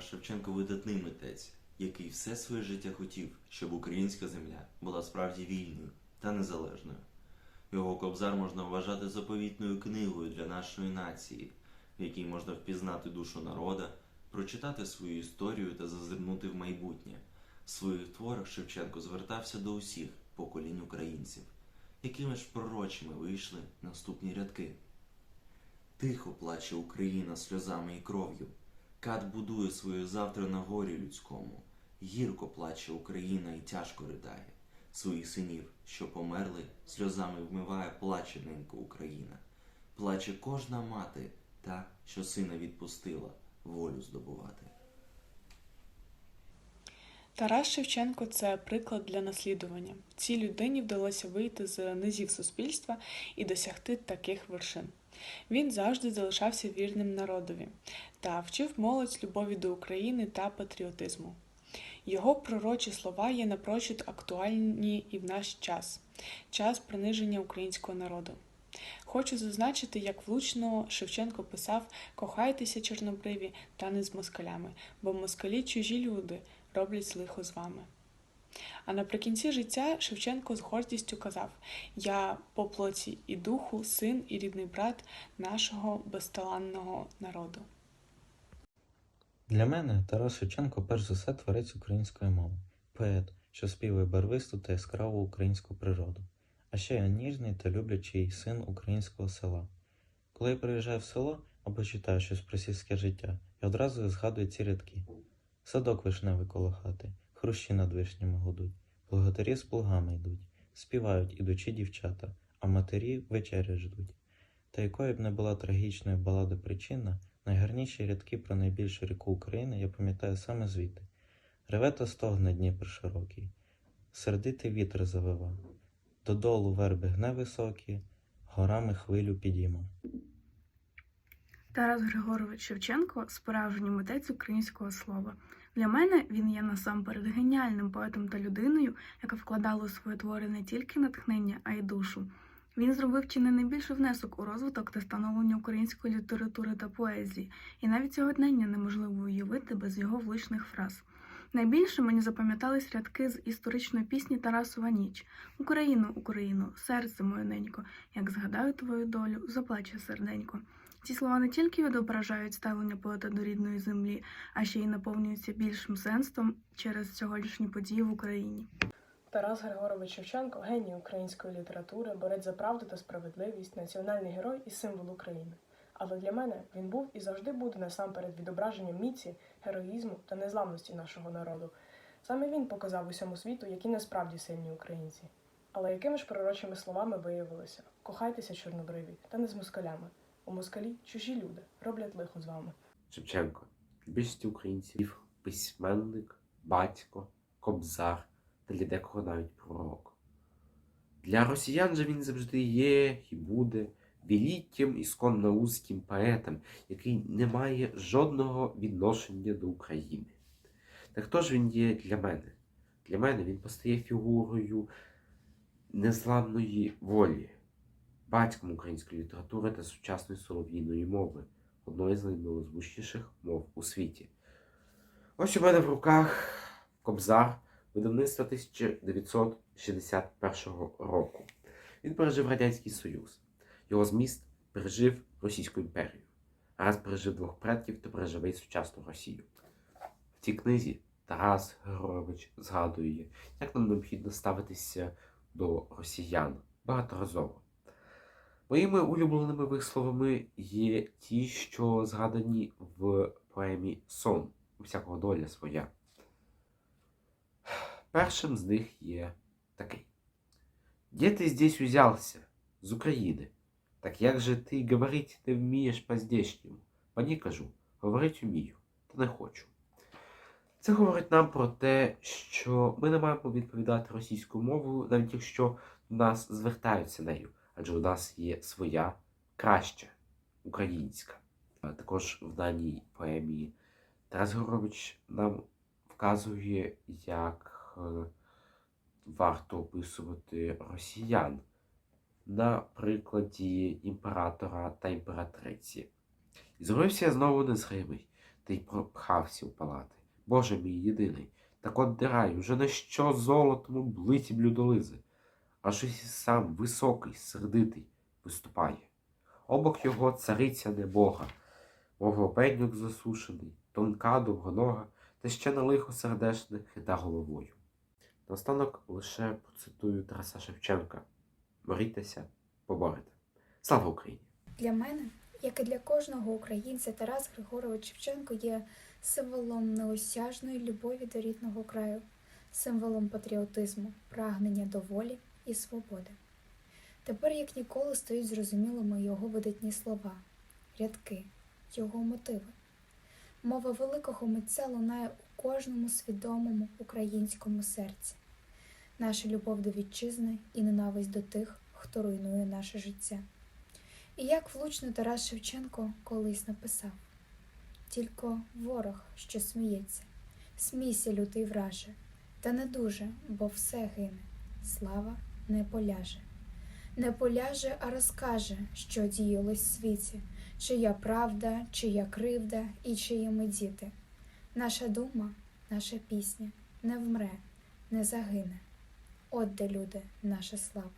Шевченко видатний митець, який все своє життя хотів, щоб українська земля була справді вільною та незалежною. Його кобзар можна вважати заповітною книгою для нашої нації, в якій можна впізнати душу народа, прочитати свою історію та зазирнути в майбутнє. В своїх творах Шевченко звертався до усіх поколінь українців, якими ж пророчими вийшли наступні рядки. Тихо плаче Україна сльозами і кров'ю. Кат будує своє завтра на горі людському. Гірко плаче Україна і тяжко ридає. Своїх синів, що померли, сльозами вмиває плаче ненька Україна. Плаче кожна мати, та, що сина відпустила, волю здобувати. Тарас Шевченко це приклад для наслідування. Цій людині вдалося вийти з низів суспільства і досягти таких вершин. Він завжди залишався вірним народові та вчив молодь любові до України та патріотизму. Його пророчі слова є напрочуд актуальні і в наш час час приниження українського народу. Хочу зазначити, як влучно Шевченко писав Кохайтеся, чорнобриві, та не з москалями, бо москалі чужі люди роблять лихо з вами. А наприкінці життя Шевченко з гордістю казав: Я по плоті і духу, син і рідний брат нашого безталанного народу. Для мене Тарас Шевченко перш за все творець української мови, поет, що співає барвисту та яскраву українську природу, а ще я ніжний та люблячий син українського села. Коли я приїжджаю в село або читаю щось про сільське життя, я одразу згадую ці рядки. Садок вишневий коло хати, хрущі над вишнями гудуть, плугатарі з плугами йдуть, співають ідучі дівчата, а матері вечеря ждуть. Та якою б не була трагічною балада причина, найгарніші рядки про найбільшу ріку України я пам'ятаю саме звідти. Реве та стогне Дніпр широкий, сердитий вітер завива, додолу верби гне високі, горами хвилю підійма. Тарас Григорович Шевченко справжній митець українського слова. Для мене він є насамперед геніальним поетом та людиною, яка вкладала у свої твори не тільки натхнення, а й душу. Він зробив чи не найбільший внесок у розвиток та становлення української літератури та поезії, і навіть сьогодення неможливо уявити без його влучних фраз. Найбільше мені запам'ятались рядки з історичної пісні Тарасова ніч Україну, Україну, серце моє ненько, як згадаю твою долю, заплаче серденько. Ці слова не тільки відображають ставлення поета до рідної землі, а ще й наповнюються більшим сенсом через сьогоднішні події в Україні. Тарас Григорович Шевченко геній української літератури, борець за правду та справедливість, національний герой і символ України. Але для мене він був і завжди буде насамперед відображенням міці, героїзму та незламності нашого народу. Саме він показав усьому світу, які насправді сильні українці. Але якими ж пророчими словами виявилося кохайтеся, чорнобриві, та не з москалями. У москалі чужі люди роблять лихо з вами. Шевченко. Для більшості українців письменник, батько, кобзар та для декого навіть пророк. Для росіян же він завжди є і буде великим ісконно узьким поетом, який не має жодного відношення до України. Та хто ж він є для мене? Для мене він постає фігурою незламної волі, батьком української літератури та сучасної солов'їної мови одної з наймилозвучніших мов у світі. Ось у мене в руках Кобзар видавництва 1961 року. Він пережив Радянський Союз. Його зміст пережив Російську імперію. Раз пережив двох предків, то переживе й сучасну Росію. В цій книзі Тарас Григорович згадує, як нам необхідно ставитися до росіян багаторазово. Моїми улюбленими висловами є ті, що згадані в поемі Сон у всякого доля своя. Першим з них є такий. Де ти здесь узявся? З України. Так як же ти говорить не вмієш по-здешньому? Пані кажу, говорить вмію, та не хочу. Це говорить нам про те, що ми не маємо відповідати російською мовою, навіть якщо до нас звертаються нею адже у нас є своя краща українська. Також в даній поемі Тарас Григорович нам вказує, як е, варто описувати росіян на прикладі імператора та імператриці. І зробився я знову незримий, та й пропхався у палати. Боже мій єдиний, так от дирай, вже на що золотому блиті блюдолизи, аж і сам високий, сердитий виступає. Обок його цариця небога, мов опеньок засушений, тонка довгонога, та ще на лихо сердешне хита головою. Наостанок лише процитую Тараса Шевченка: Борітеся, поборете. Слава Україні! Для мене, як і для кожного українця, Тарас Григорович Шевченко є символом неосяжної любові до рідного краю, символом патріотизму, прагнення до волі і свободи. Тепер, як ніколи, стають зрозумілими його видатні слова, рядки, його мотиви. Мова великого митця лунає у кожному свідомому українському серці. Наша любов до вітчизни і ненависть до тих, хто руйнує наше життя. І як влучно Тарас Шевченко колись написав: Тільки ворог, що сміється, смійся, лютий враже, та не дуже, бо все гине, слава не поляже. Не поляже, а розкаже, що діялось в світі, чия правда, чия кривда і чиї ми діти. Наша дума, наша пісня не вмре, не загине. От де люди, наша слава,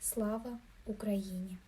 слава Україні!